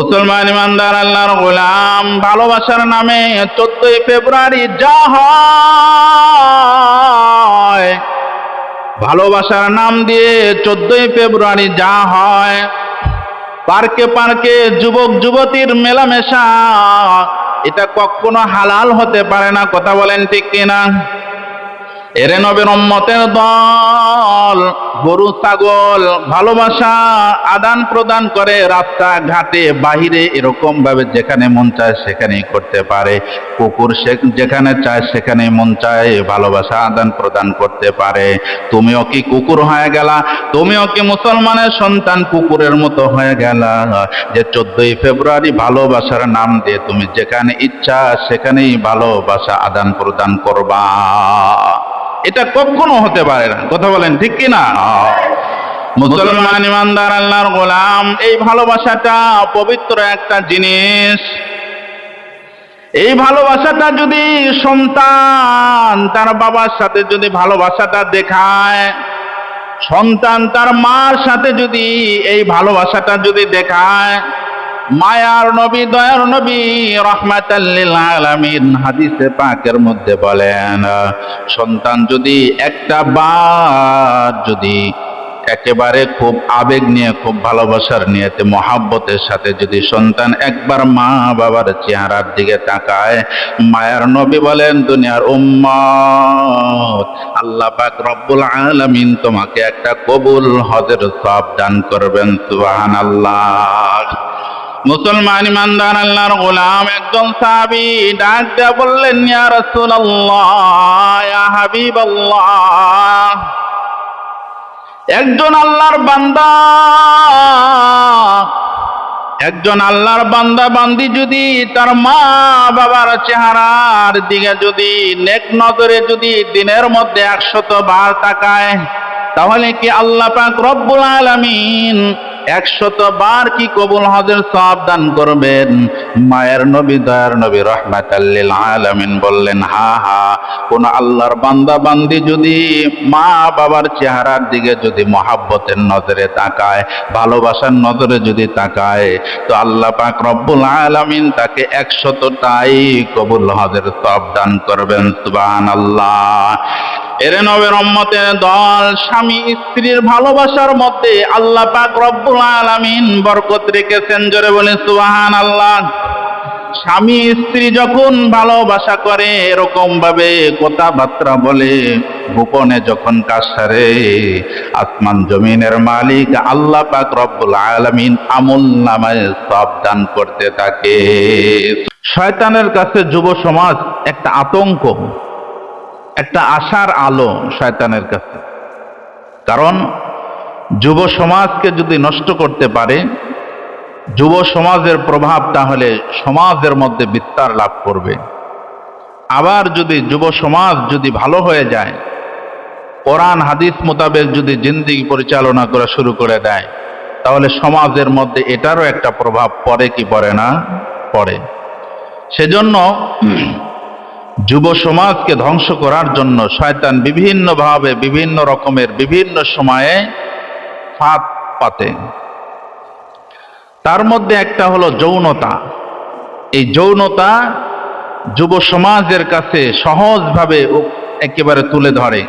মুসলমান ইমানদার আল্লাহর গোলাম ভালোবাসার নামে চোদ্দই ফেব্রুয়ারি যা হয়, ভালোবাসার নাম দিয়ে চোদ্দই ফেব্রুয়ারি যা হয়, পার্কে পার্কে যুবক যুবতীর মেলামেশা, এটা কখনো হালাল হতে পারে না, কথা বলেন ঠিক কিনা? এরে নবীর উম্মতের দল, গরু, ছাগল ভালোবাসা আদান প্রদান করে রাস্তা ঘাটে বাহিরে এরকম ভাবে যেখানে মন চায় সেখানেই করতে পারে। কুকুর যেখানে চায় সেখানে মন চায়, ভালোবাসা আদান প্রদান করতে পারে। তুমিও কি কুকুর হয়ে গেলা? তুমিও কি মুসলমানের সন্তান কুকুরের মতো হয়ে গেলা? যে চোদ্দই ফেব্রুয়ারি ভালোবাসার নাম দিয়ে তুমি যেখানে ইচ্ছা সেখানেই ভালোবাসা আদান প্রদান করবা। এটা কখনো হতে পারে না। কথা বলেন ঠিক কি না মুসলমান ইমানদার, আল্লাহর গোলাম, এই ভালোবাসাটা পবিত্র একটা জিনিস। এই ভালোবাসাটা যদি সন্তান তার বাবার সাথে যদি ভালোবাসাটা দেখায়, সন্তান তার মার সাথে যদি এই ভালোবাসাটা যদি দেখায় মায়ার নবী, দয়ার নবী রহমাতাল্লিল আলামিন হাদিসে পাকের মধ্যে বলেন, সন্তান যদি একটা বার যদি একেবারে খুব আবেগ নিয়ে, খুব ভালোবাসার নিয়েতে, মহাব্বতের সাথে যদি সন্তান একবার মা বাবার চেহারার দিকে তাকায়, মায়ার নবী বলেন, দুনিয়ার উম্মত, আল্লাহ পাক রব্বুল আলামিন তোমাকে একটা কবুল হজের সব দান করবেন, সুবহানাল্লাহ। মুসলমান ইমানদার আল্লাহর গোলাম, একজন সাহাবী ডাক দেয়া বললেন, ইয়া রাসূলুল্লাহ, ইয়া হাবিবাল্লাহ। একজন আল্লাহর বান্দা, একজন আল্লাহর বান্দা, বান্দি যদি তার মা বাবার চেহারার দিকে যদি নেক নজরে যদি দিনের মধ্যে একশত বার তাকায়, তাহলে কি আল্লাহ পাক রব্বুল আলামিন একশত বার কি কবুল হজের সব দান করবেন? মায়ের নবী, দয়ার নবী রহমাতাল্লিল আলামিন বললেন, হা হা, কোন আল্লাহর বান্দা বান্দি যদি মা বাবার চেহারার দিকে যদি মহাব্বতের নজরে তাকায়, ভালোবাসার নজরে যদি তাকায়, তো আল্লাহ পাক রব্বুল আলামিন তাকে একশতটাই কবুল হজের সব দান করবেন। সুবহানাল্লাহ। এরে নবের দল, স্বামী স্ত্রীর ভালোবাসার মধ্যে আল্লাহ পাক রব্বুল আলামিন বরকত রেখেছেন। জোরে বলে সুবাহান আল্লাহ স্বামী স্ত্রী যখন ভালোবাসা করে এরকম ভাবে কথাবার্তা বলে, গোপনে যখন কাজ সারে, আসমান জমিনের মালিক আল্লাহ পাক রব্বুল আলামিন আমল নামায় সব দান করতে থাকে। শয়তানের কাছে যুব সমাজ একটা আতঙ্ক। একটা আশার আলো শয়তানের কাছে। কারণ যুব সমাজকে যদি নষ্ট করতে পারে, যুব সমাজের প্রভাব তাহলে সমাজের মধ্যে বিস্তার লাভ করবে। আবার যদি যুব সমাজ যদি ভালো হয়ে যায়, কোরআন, হাদিস মোতাবেক যদি জিন্দিগি পরিচালনা করা শুরু করে দেয়, তাহলে সমাজের মধ্যে এটারও একটা প্রভাব পড়ে কি পড়ে না? পড়ে। সেজন্য যুব সমাজকে ধ্বংস করার জন্য শয়তান বিভিন্নভাবে বিভিন্ন রকমের বিভিন্ন সময়ে ফাঁদ পাতে। তার মধ্যে একটা হলো যৌনতা। এই যৌনতা যুব সমাজের কাছে সহজভাবে একেবারে তুলে ধরে।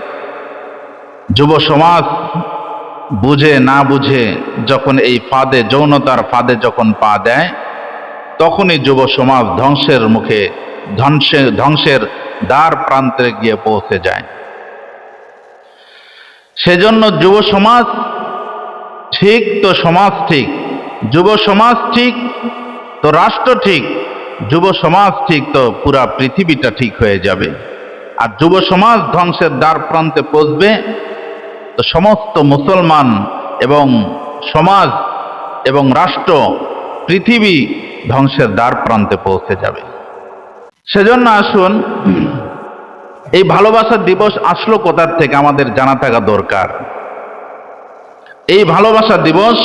যুব সমাজ বুঝে না বুঝে যখন এই ফাঁদে, যৌনতার ফাঁদে যখন পা দেয় তখনই যুব সমাজ ধ্বংসের মুখে ধ্বংসের ধ্বংসের দ্বার প্রান্তে গিয়ে পৌঁছে যায়। সেজন্য যুব সমাজ ঠিক তো সমাজ ঠিক, যুব সমাজ ঠিক তো রাষ্ট্র ঠিক, যুব সমাজ ঠিক তো পুরা পৃথিবীটা ঠিক হয়ে যাবে। আর যুব সমাজ ধ্বংসের দ্বার প্রান্তে পৌঁছবে তো সমস্ত মুসলমান এবং সমাজ এবং রাষ্ট্র, পৃথিবী ধ্বংসের দ্বার প্রান্তে পৌঁছে যাবে। সেজন্য আসুন, এই ভালোবাসার দিবস আসলো কোথার থেকে আমাদের জানা থাকা দরকার। এই ভালোবাসা দিবস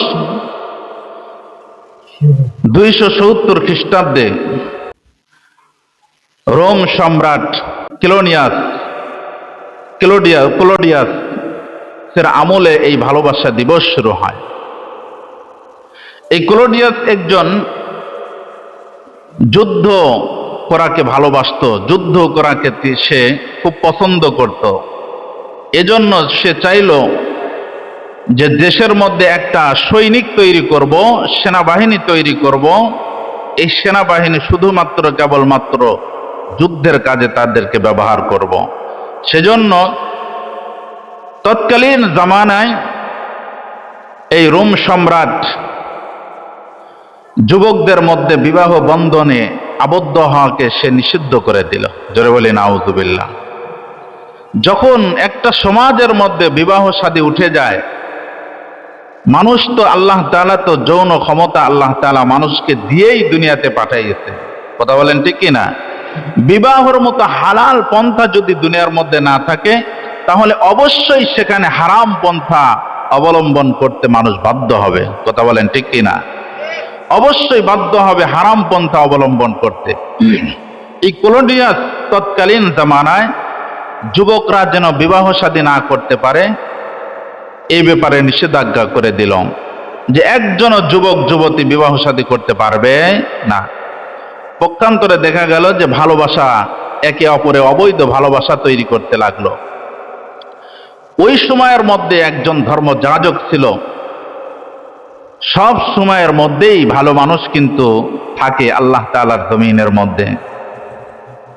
দুইশো সত্তর খ্রিস্টাব্দে রোম সম্রাট ক্লোনিয়াস, ক্লোডিয়া ক্লোডিয়াস এর আমলে এই ভালোবাসা দিবস শুরু হয়। এই ক্লোডিয়াস একজন যুদ্ধ করাকে ভালোবাসতো, যুদ্ধ করাকে সে খুব পছন্দ করত। এজন্য সে চাইল যে দেশের মধ্যে একটা সৈনিক তৈরি করব, সেনাবাহিনী তৈরি করব। এই সেনাবাহিনী শুধুমাত্র কেবলমাত্র যুদ্ধের কাজে তাদেরকে ব্যবহার করব। সেজন্য তৎকালীন জামানায় এই রোম সম্রাট যুবকদের মধ্যে বিবাহ বন্ধনে আবদ্ধ হওয়াকে সে নিষিদ্ধ করে দিল। জোরে বলি নাউজুবিল্লাহ। যখন একটা সমাজের মধ্যে বিবাহ শাদী উঠে যায়, মানুষ তো আল্লাহ তালা তো যৌন ক্ষমতা আল্লাহ তালা মানুষকে দিয়েই দুনিয়াতে পাঠাইয়েছে। কথা বলেন ঠিক কি না? বিবাহর মতো হালাল পন্থা যদি দুনিয়ার মধ্যে না থাকে, তাহলে অবশ্যই সেখানে হারাম পন্থা অবলম্বন করতে মানুষ বাধ্য হবে। কথা বলেন ঠিক কি না? অবশ্যই বাধ্য হবে হারাম পন্থা অবলম্বন করতে। এই কলোনিয়াস তৎকালীন জামানায় যুবকরা যেন বিবাহ শাদী না করতে পারে এই ব্যাপারে নিষেধাজ্ঞা করে দিল যে একজনও যুবক, যুবতী বিবাহ শাদী করতে পারবে না। পক্ষান্তরে দেখা গেল যে ভালোবাসা একে অপরে অবৈধ ভালোবাসা তৈরি করতে লাগল। ওই সময়ের মধ্যে একজন ধর্ম ধর্মযাজক ছিল সব সময়ের মধ্যেই ভালো মানুষ কিন্তু থাকে আল্লাহ তাআলার জমিনের মধ্যে।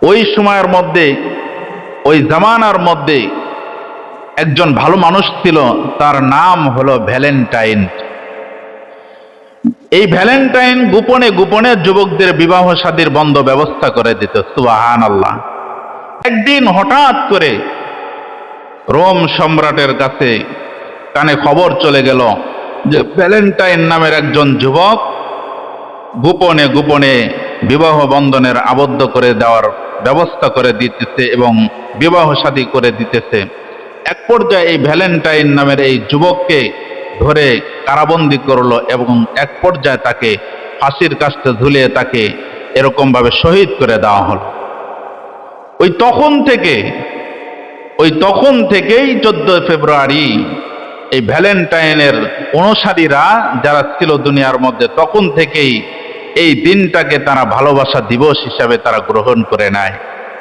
ওই সময়ের মধ্যে, ওই জামানার মধ্যে একজন ভালো মানুষ ছিল, তার নাম হলো ভ্যালেন্টাইন। এই ভ্যালেন্টাইন গোপনে গোপনে যুবকদের বিবাহ শাদীর বন্ধ ব্যবস্থা করে দিত সুবাহান আল্লাহ একদিন হঠাৎ করে রোম সম্রাটের কাছে কানে খবর চলে গেল যে ভ্যালেন্টাইন নামের একজন যুবক গোপনে গোপনে বিবাহ বন্ধনের আবদ্ধ করে দেওয়ার ব্যবস্থা করে দিতেছে এবং বিবাহ শাদী করে দিতেছে। এক পর্যায়ে এই ভ্যালেন্টাইন নামের এই যুবককে ধরে কারাবন্দি করল এবং এক পর্যায়ে তাকে ফাঁসির কাছে ঝুলিয়ে তাকে এরকম ভাবে শহীদ করে দেওয়া হল। ওই তখন থেকে, ওই তখন থেকেই চোদ্দ ফেব্রুয়ারি এই ভ্যালেন্টাইনের অনুসারীরা যারা ছিল দুনিয়ার মধ্যে, তখন থেকেই এই দিনটাকে তারা ভালোবাসা দিবস হিসাবে তারা গ্রহণ করে নেয়।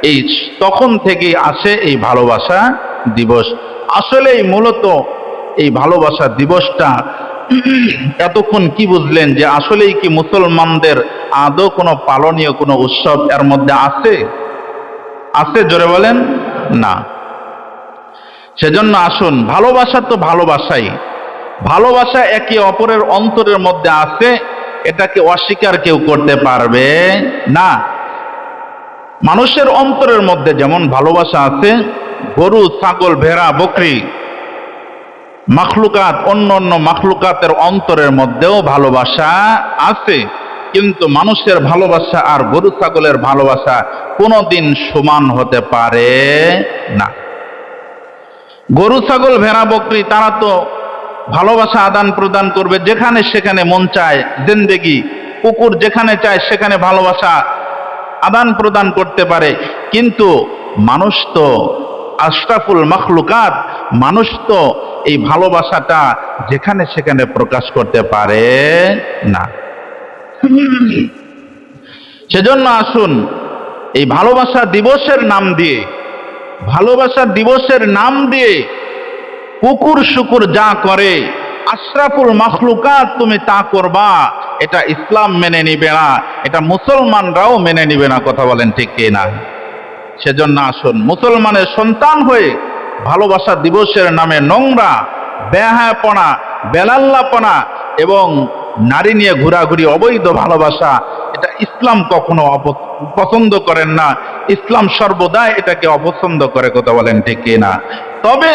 এই তখন থেকেই আসে এই ভালোবাসা দিবস। আসলেই মূলত এই ভালোবাসা দিবসটা এতক্ষণ কি বুঝলেন যে আসলেই কি মুসলমানদের আদৌ কোনো পালনীয় কোনো উৎসব এর মধ্যে আছে? আছে জোরে বলেন? না। সেজন্য আসুন, ভালোবাসা তো ভালোবাসাই। ভালোবাসা একে অপরের অন্তরের মধ্যে আছে, এটাকে অস্বীকার কেউ করতে পারবে না। মানুষের অন্তরের মধ্যে যেমন ভালোবাসা আছে, গরু, ছাগল, ভেড়া, বকরি, মাখলুকাত, অন্য অন্য মাখলুকাতের অন্তরের মধ্যেও ভালোবাসা আছে। কিন্তু মানুষের ভালোবাসা আর গরু, ছাগলের ভালোবাসা কোনোদিন সমান হতে পারে না। গরু, ছাগল, ভেড়া, বকরি, তারা তো ভালোবাসা আদান প্রদান করবে যেখানে সেখানে মন চায়, জিন্দেগি, কুকুর যেখানে চায় সেখানে ভালোবাসা আদান প্রদান করতে পারে। কিন্তু মানুষ তো আশরাফুল মখলুকাত, মানুষ তো এই ভালোবাসাটা যেখানে সেখানে প্রকাশ করতে পারে না। সেজন্য আসুন এই ভালোবাসা দিবসের নাম দিয়ে ভালোবাসা দিবসের নাম দিয়ে কুকুর শুকুর যা করে, আশরাফুল মখলুকাত তুমি তা করবা। এটা ইসলাম মেনে নিবে না, এটা মুসলমানরাও মেনে নিবে না, কথা বলেন ঠিক কে না? সেজন্য আসুন, মুসলমানের সন্তান হয়ে ভালোবাসা দিবসের নামে নোংরা, বেহায়াপনা, বেলাল্লাপনা এবং নারী নিয়ে ঘোরাঘুরি, অবৈধ ভালোবাসা এটা ইসলাম কখনো পছন্দ করেন না। ইসলাম সর্বদাই এটাকে অপছন্দ করে, কথা বলেন ঠিক না? তবে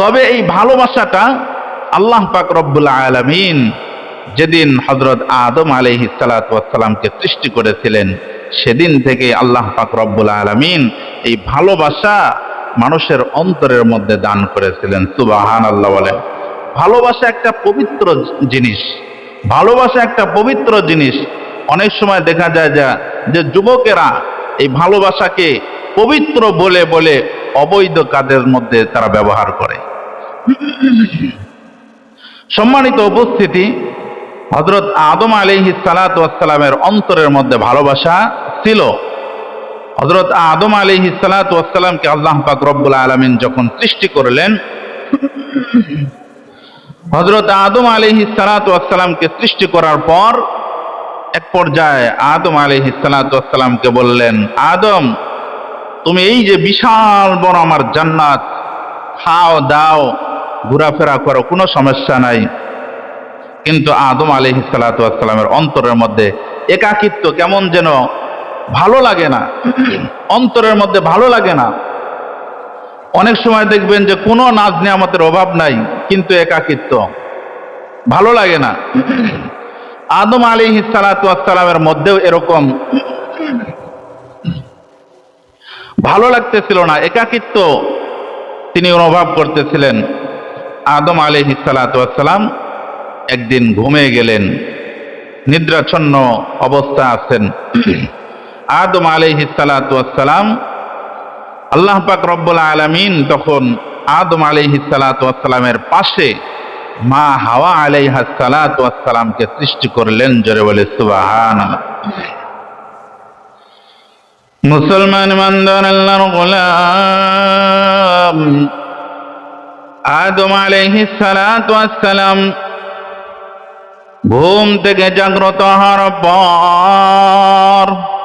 তবে এই ভালোবাসাটা আল্লাহ পাক রব্বুল আলামিন যেদিন হজরত আদম আলহি সালাতামকে সৃষ্টি করেছিলেন, সেদিন থেকে আল্লাহ পাক রব্বুল আলামিন এই ভালোবাসা মানুষের অন্তরের মধ্যে দান করেছিলেন। সুবাহান আল্লাহ বলেন। ভালোবাসা একটা পবিত্র জিনিস। ভালোবাসা একটা পবিত্র জিনিস। অনেক সময় দেখা যায় যা যে যুবকেরা এই ভালোবাসাকে পবিত্র বলে বলে অবৈধ কাজের মধ্যে তারা ব্যবহার করে। সম্মানিত উপস্থিতি হজরত আদম আলিহি সালাতামের অন্তরের মধ্যে ভালোবাসা ছিল। হজরত আদম আলিহি সালাতামকে আল্লাহ পাক রব্বুল আলমিন যখন সৃষ্টি করলেন হজরত আদম আলিহি সালাতামকে সৃষ্টি করার পর এক পর্যায়ে আদম আলিহি সালাতামকে বললেন, আদম, তুমি এই যে বিশাল বড় আমার জান্নাত, খাও, দাও, ঘোরাফেরা করো, কোনো সমস্যা নাই। কিন্তু আদম আলিহি সালাতামের অন্তরের মধ্যে একাকিত্ব কেমন যেন ভালো লাগে না। অন্তরের মধ্যে ভালো লাগে না। অনেক সময় দেখবেন যে কোনো নাজ নিয়ামতের অভাব নাই, কিন্তু একাকিত্ব। ভালো লাগে না। আদম আলী সালাতামের মধ্যেও এরকম। ভালো লাগতেছিল না, একাকিত্ব তিনি অনুভব করতেছিলেন। আদম আলী সালাতাম একদিন ঘুমে গেলেন, নিদ্রাচ্ছন্ন অবস্থা আছেন। আদম আলহি সালাতাম আল্লাহ পাক রব্বুল আলমিন তখন আদম আলহি সালাতামের পাশে মা হাওয়া আলাইহা সালাতামকে সৃষ্টি করলেন, জোরে বলে সুবাহান মুসলমান মান্দার আল্লাহর গোলাম আদম আলাইহি সালাতাম ঘুম থেকে জাগ্রত হওয়ার পর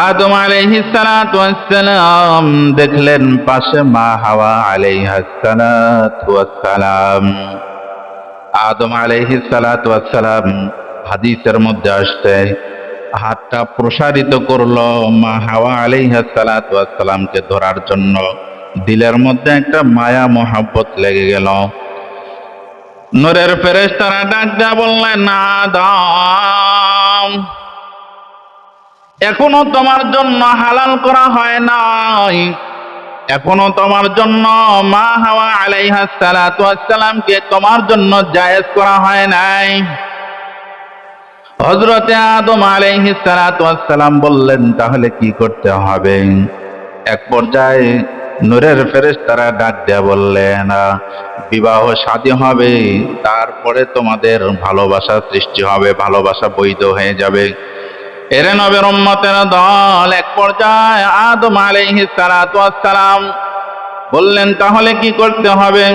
আদম আলাইহি সালাম দেখলেন পাশে মা হাওয়া আলাইহা সালাম আদম আলাইহি সালাম হাদিসের মধ্যে আসছে হাতটা প্রসারিত করল মা হাওয়া আলাইহা সালামকে ধরার জন্য। দিলের মধ্যে একটা মায়া, মহাব্বত লেগে গেল। নূরের ফেরেস তারা ডাক দেয়া বললেন না দাম এখনও তোমার জন্য হালাল করা হয় নাই। এখনও তোমার জন্য মা হাওয়া আলাইহা সালাতামকে তোমার জন্য জায়েজ করা হয় নাই। হজরতে আদম আলাইহি সালাতাম বললেন, তাহলে কি করতে হবে? এক পর্যায়ে নূরের ফেরেশতারা ডাক দেয়া বললেন, বিবাহ শাদী হবে, তারপরে তোমাদের ভালোবাসা সৃষ্টি হবে, ভালোবাসা বৈধ হয়ে যাবে। এরে নবের উম্মতের দল এক পর্যায়ে আদম আলাইহিস সালাতু সালাম বললেন, তাহলে কি করতে হবে?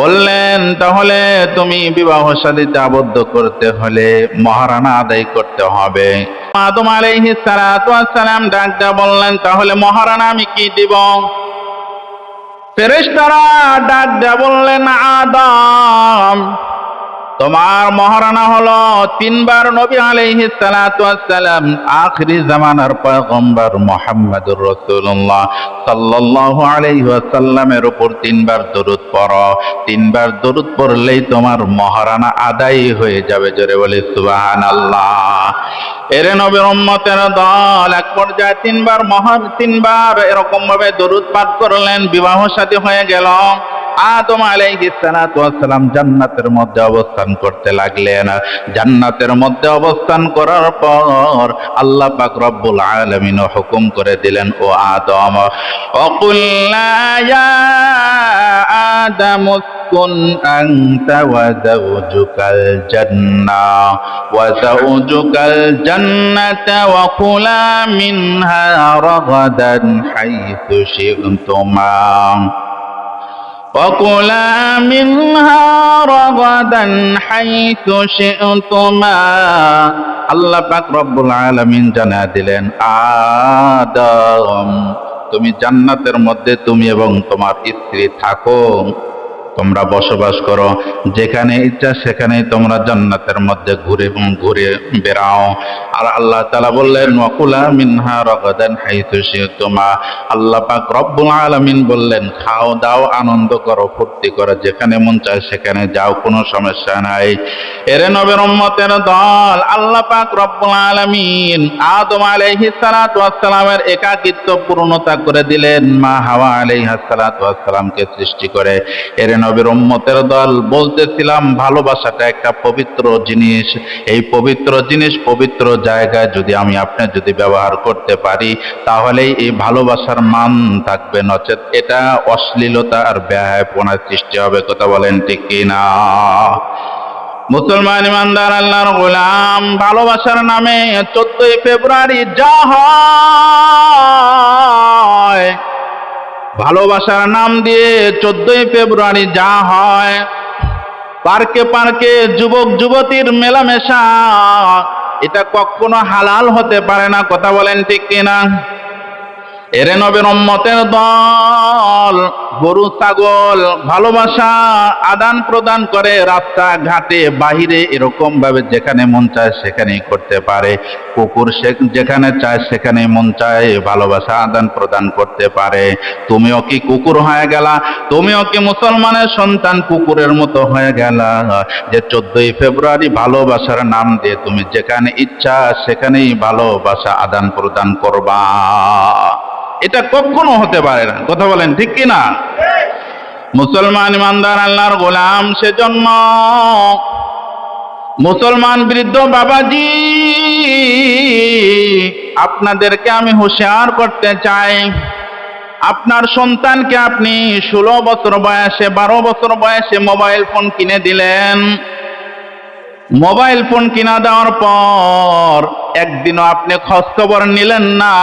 বললেন, তাহলে তুমি বিবাহ শাদীতে আবদ্ধ করতে হলে মহারানা আদায় করতে হবে। আদম আলাইহিস সালাতু সালাম ডাক দেয়া বললেন, তাহলে মহারানা আমি কি দিব? ফেরেশতারা ডাক দেয়া বললেন, আদম তোমার মহারানা হলো তিনবার নবী আলাইহি সালাম আখরি জামানার পয়গম্বর মুহাম্মদুর রাসূলুল্লাহ সাল্লাল্লাহু আলাইহি ওয়াসাল্লামের উপর তিনবার দরুদ পড়ো। তিনবার দরুদ পড়লেই তোমার মহারানা আদায় হয়ে যাবে জোরে বলে সুবহানাল্লাহ। এরে নবীর উম্মতের দল এক পর্যায়ে তিনবার মহান তিনবার এরকম ভাবে দরুদ পাঠ করলেন, বিবাহ সাথী হয়ে গেল। আদম আলাইহিসসালাম জান্নাতের মধ্যে অবস্থান করতে লাগলেন জান্নাতের মধ্যে অবস্থান করার পর আল্লাহ পাক রব্বুল আলামিন হুকুম করে দিলেন ও আদম অকুল্লা ইয়া আদম اسكن أنت وزوجك الجنة وزوجك الجنة وكلا منها رغدا حيث شئتما وكلا منها رغدا حيث شئتما আল্লাহ পাক রব্বুল আলামিন জানা দিলেন আদম তুমি জান্নাতের মধ্যে তুমি এবং তোমার স্ত্রী থাকো তোমরা বসবাস করো যেখানে ইচ্ছা সেখানেই তোমরা জান্নাতের মধ্যে ঘুরে ঘুরে বেড়াও আর আল্লাহ তালা বললেন নকুলা মিনহা রগদান হাইতু তোমা আল্লাহ পাক রব্বুল আলামিন বললেন, খাও, দাও, আনন্দ করো, ফুর্তি করো, যেখানে মন চায় সেখানে যাও, কোনো সমস্যা নাই। এরে নবের উম্মতের দল, আল্লাহ পাক রব্বুল আলামিন আদম আলাইহিস সালাতু ওয়াস সালামের একাকিত্ব পূর্ণতা করে দিলেন, মা হাওয়া আলাইহিস সালাতু ওয়াস সালামকে সৃষ্টি করে। এরে নবীর উম্মতের দল, বলতেছিলাম, ভালোবাসাটা একটা পবিত্র জিনিস। এই পবিত্র জিনিস পবিত্র জায়গায় যদি আমি আপনি যদি ব্যবহার করতে পারি, তাহলেই এই ভালোবাসার মান থাকবে নচেত। এটা অশ্লীলতা আর ব্যয়পনার সৃষ্টি হবে, কথা বলেন ঠিক কিনা? মুসলমান ইমানদার, আল্লাহর গোলাম, ভালোবাসার নামে চোদ্দই ফেব্রুয়ারি যা হয়, ভালোবাসার নাম দিয়ে চোদ্দই ফেব্রুয়ারি যা হয়, পার্কে পার্কে যুবক যুবতীর মেলামেশা এটা কখনো হালাল হতে পারে না কথা বলেন ঠিক কিনা? এরে নবের উম্মতের দল, গরু, ছাগল ভালোবাসা আদান প্রদান করে রাস্তা ঘাটে বাহিরে এরকম ভাবে যেখানে মন চায় সেখানেই করতে পারে। কুকুর যেখানে চায় সেখানে মন চায়, ভালোবাসা আদান প্রদান করতে পারে। তুমিও কি কুকুর হয়ে গেলা? তুমিও কি মুসলমানের সন্তান কুকুরের মতো হয়ে গেলা? যে চোদ্দই ফেব্রুয়ারি ভালোবাসার নাম দিয়ে তুমি যেখানে ইচ্ছা সেখানেই ভালোবাসা আদান প্রদান করবা। এটা কখনো হতে পারে না। কথা বলেন ঠিক কি না মুসলমান ইমানদার আল্লাহর গোলাম সেজন্য মুসলমান বৃদ্ধ বাবাজি, আপনাদেরকে আমি হুঁশিয়ার করতে চাই। আপনার সন্তানকে আপনি ষোলো বছর বয়সে, বারো বছর বয়সে মোবাইল ফোন কিনে দিলেন। মোবাইল ফোন কিনা দেওয়ার পর একদিনও আপনি খোঁজ খবর নিলেন না।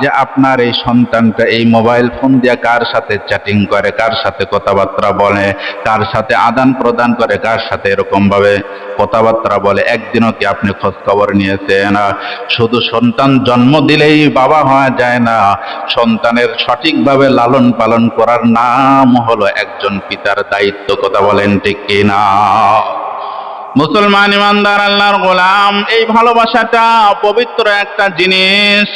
যে আপনার এই সন্তানটা এই মোবাইল ফোন দিয়ে কার সাথে চ্যাটিং করে, কার সাথে কথাবার্তা বলে, কার সাথে আদান প্রদান করে, কার সাথে এরকম ভাবে কথাবার্তা বলে, একদিনও কি আপনি খোঁজ খবর নিয়েছেন? শুধু সন্তান জন্ম দিলেই বাবা হওয়া যায় না। সন্তানের সঠিকভাবে লালন পালন করার নাম হলো একজন পিতার দায়িত্ব, কথা বলেন ঠিক কিনা? মুসলমান ইমানদার, আল্লাহর গোলাম, এই ভালোবাসাটা পবিত্র একটা জিনিস।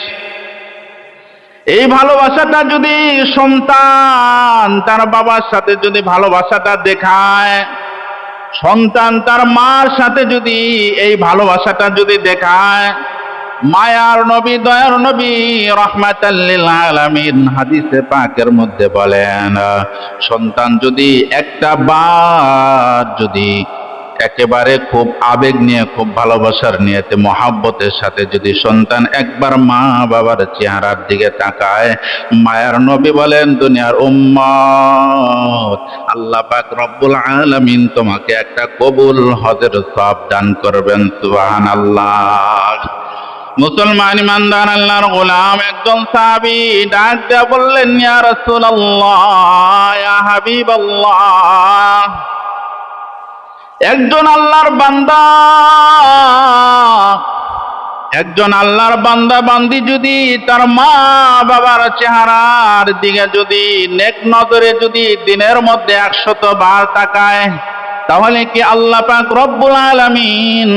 এই ভালোবাসাটা যদি সন্তান তার বাবার সাথে যদি ভালোবাসাটা দেখায়, সন্তান তার মার সাথে যদি এই ভালোবাসাটা যদি দেখায়, মায়ার নবী, দয়ার নবী রহমাতাল্লিল হাদিসে পাকের মধ্যে বলেন, সন্তান যদি একটা বার যদি একেবারে খুব আবেগ নিয়ে, খুব ভালোবাসার নিয়েতে, মহাব্বতের সাথে যদি সন্তান একবার মা বাবার চেহারার দিকে তাকায়, মায়ার নবী বলেন, দুনিয়ার উম্মত, আল্লাহ পাক রব্বুল আলামিন তোমাকে একটা কবুল হজের সব দান করবেন, সুবহানাল্লাহ। মুসলমান ইমানদার, আল্লাহর গোলাম একজন সাহাবী ডাক দেয়া বললেন, ইয়া রাসূলুল্লাহ, ইয়া হাবিবাল্লাহ। একজন আল্লাহর বান্দা, একজন আল্লাহর বান্দা, বান্দি যদি তার মা বাবার চেহারার দিকে যদি নেক নজরে যদি দিনের মধ্যে একশত বার তাকায়, তাহলে কি আল্লাহ পাক রব্বুল আলামিন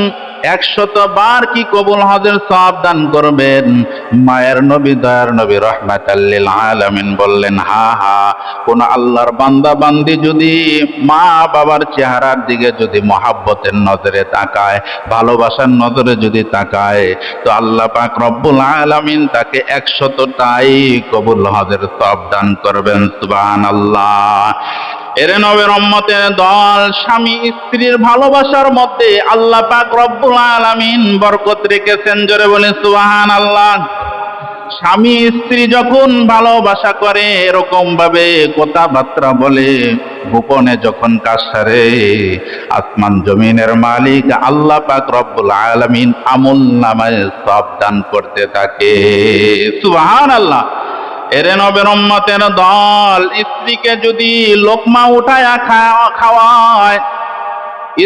একশত বার কি কবুল হজের সব দান করবেন? মায়ের নবী, দয়ার নবী রহমাতাল্লিল আলামিন বললেন, হা হা, কোন আল্লাহর বান্দা বান্দি যদি মা বাবার চেহারার দিকে যদি মহাব্বতের নজরে তাকায়, ভালোবাসার নজরে যদি তাকায়, তো আল্লাহ পাক রব্বুল আলামিন তাকে একশতটাই কবুল হজের সব দান করবেন। সুবহানাল্লাহ। এরে রম্মতের দল, স্বামী স্ত্রীর ভালোবাসার মধ্যে আল্লাহ পাক রব্বুল আলামিন বরকত রেখেছেন। জোরে বলে সুবাহান আল্লাহ স্বামী স্ত্রী যখন ভালোবাসা করে এরকম ভাবে কথাবার্তা বলে, গোপনে যখন কাজ সারে, আসমান জমিনের মালিক আল্লাহ পাক রব্বুল আলামিন আমল নামায় সব দান করতে থাকে। সুবাহান আল্লাহ এরে নবের দল, স্ত্রীকে যদি লোকমা উঠায়া খাওয়া, খাওয়ায়,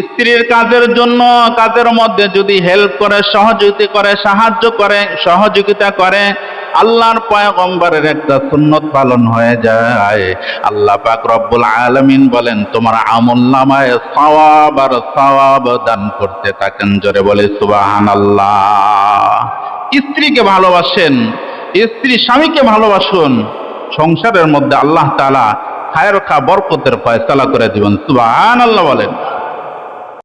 স্ত্রীর কাজের জন্য, কাজের মধ্যে যদি হেল্প করে, সহযোগিতা করে, সাহায্য করে, সহযোগিতা করে, আল্লাহর পয়গম্বরের একটা সুন্নত পালন হয়ে যায়। আল্লাহ পাক রব্বুল আলামিন বলেন, তোমার আমল নামায় সওয়াব আর সওয়াব দান করতে থাকেন। জোরে বলে, সুবহানাল্লাহ। স্ত্রীকে ভালোবাসেন স্ত্রী স্বামীকে ভালোবাসুন, সংসারের মধ্যে আল্লাহ তালা খায়ের খা বরকতের ফয়সালা করে দিবেন। সুবাহ সুবহানাল্লাহ বলেন।